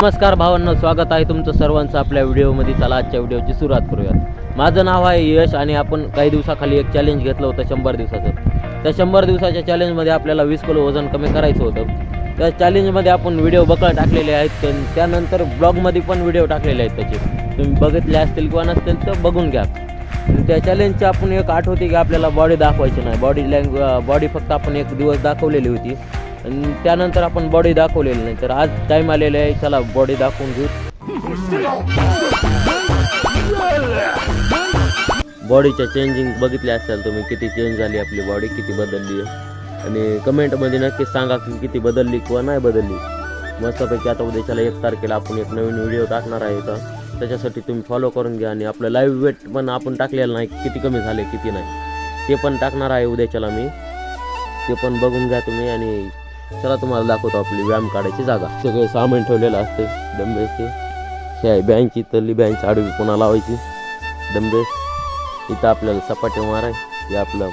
नमस्कार भावांना स्वागत आहे तुमचं सर्वांचं आपल्या व्हिडिओमध्ये. चला आजच्या व्हिडिओची सुरुवात करूयात. माझं नाव आहे यश आणि आपण काही दिवसाखाली एक चॅलेंज घेतलं होतं शंभर दिवसाचं. त्या शंभर दिवसाच्या चॅलेंजमध्ये आपल्याला वीस किलो वजन कमी करायचं होतं. त्या चॅलेंजमध्ये आपण व्हिडिओ बकळ टाकलेले आहेत त्यानंतर ब्लॉगमध्ये पण व्हिडिओ टाकलेले आहेत त्याचे. तुम्ही बघितले असतील किंवा नसतील तर बघून घ्या. त्या चॅलेंजची आपण एक आठवते की आपल्याला बॉडी दाखवायची नाही. बॉडी लँग्वे बॉडी फक्त आपण एक दिवस दाखवलेली होती. आणि त्यानंतर आपण बॉडी दाखवलेली नाही. तर आज टाईम आलेला आहे. चला बॉडी दाखवून घेऊ. बॉडीच्या चेंजिंग बघितले असाल तुम्ही किती चेंज झाली आपली बॉडी किती बदलली आहे. आणि कमेंटमध्ये नक्कीच सांगा की किती बदलली किंवा नाही बदलली. मस्तपैकी आता उद्याच्याला एक तारखेला आपण एक नवीन व्हिडिओ टाकणार आहे तर त्याच्यासाठी तुम्ही फॉलो करून घ्या आणि आपलं लाईव्ह वेट पण आपण टाकलेलं नाही किती कमी झाले किती नाही. ते पण टाकणार आहे उद्याच्याला मी. ते पण बघून घ्या तुम्ही आणि चला तुम्हाला दाखवतो आपली व्यायाम काढायची जागा. सगळं सामान ठेवलेलं असते डंबेसचे हे आहे बँच इथली बँच आडवी पुन्हा लावायची? डंबेस इथं आपल्याला सपाटे माराय हे आपलं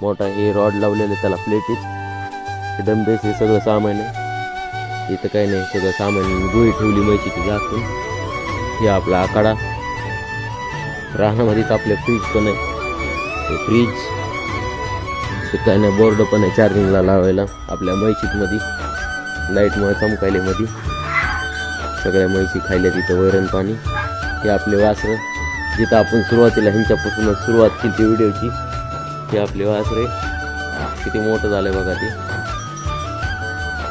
मोठा हे रॉड लावलेलं त्याला प्लेटीच हे डंबेस हे सगळं सामान आहे. इथं काही नाही सगळं सामान गुळी ठेवली मैची जास्त हे आपला आखाडा. राहण्यामध्येच आपले फ्रीज पण आहे. फ्रीज काय नाही बोर्ड पण आहे चार्जिंगला लावायला आपल्या म्हैशीतमध्ये लाईटमुळे चमकायले मध्ये सगळ्या म्हैशी खायल्या तिथं वैरण पाणी. हे आपले वासरं. जिथं आपण सुरुवातीला ह्यांच्यापासूनच सुरुवात केली ती व्हिडिओची हे आपले वासरे किती मोठं झालं बघा ते.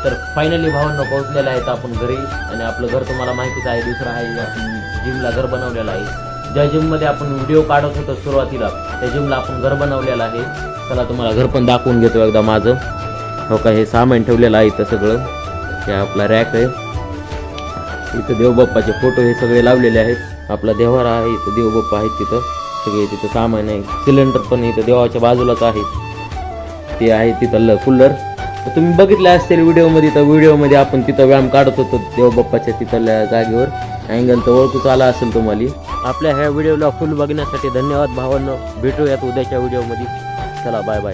तर फायनली भावांना पोहोचलेलं आहे तर आपण घरी. आणि आपलं घर तुम्हाला माहितीच आहे दुसरं आहे. आपण जिमला घर बनवलेलं आहे. ज्या जिममध्ये आपण व्हिडिओ काढत होतो सुरुवातीला त्या जिमला आपण घर बनवलेलं आहे. चला तुम्हाला घर पण दाखवून घेतो एकदा माझं. हो का हे सामान ठेवलेलं आहे इथं सगळं. हे आपला रॅक आहे. इथं देवबाप्पाचे फोटो हे सगळे लावलेले आहेत. आपला देवारा आहे इथं देवबाप्पा आहेत तिथं. सगळे तिथं सामान आहे. सिलेंडर पण इथं देवाच्या बाजूलाच आहे. ते आहे तिथं कूलर तुम्ही बघितलं असतील व्हिडिओमध्ये तर व्हिडिओमध्ये आपण तिथं व्यायाम काढत होतो देवबाप्पाच्या तिथल्या जागेवर. अँगल तर ओळखूच आला असेल तुम्हाला. आपल्या ह्या व्हिडिओला फुल बघण्यासाठी धन्यवाद भावांनो. भेटूयात उद्याच्या व्हिडिओमध्ये. चला बाय बाय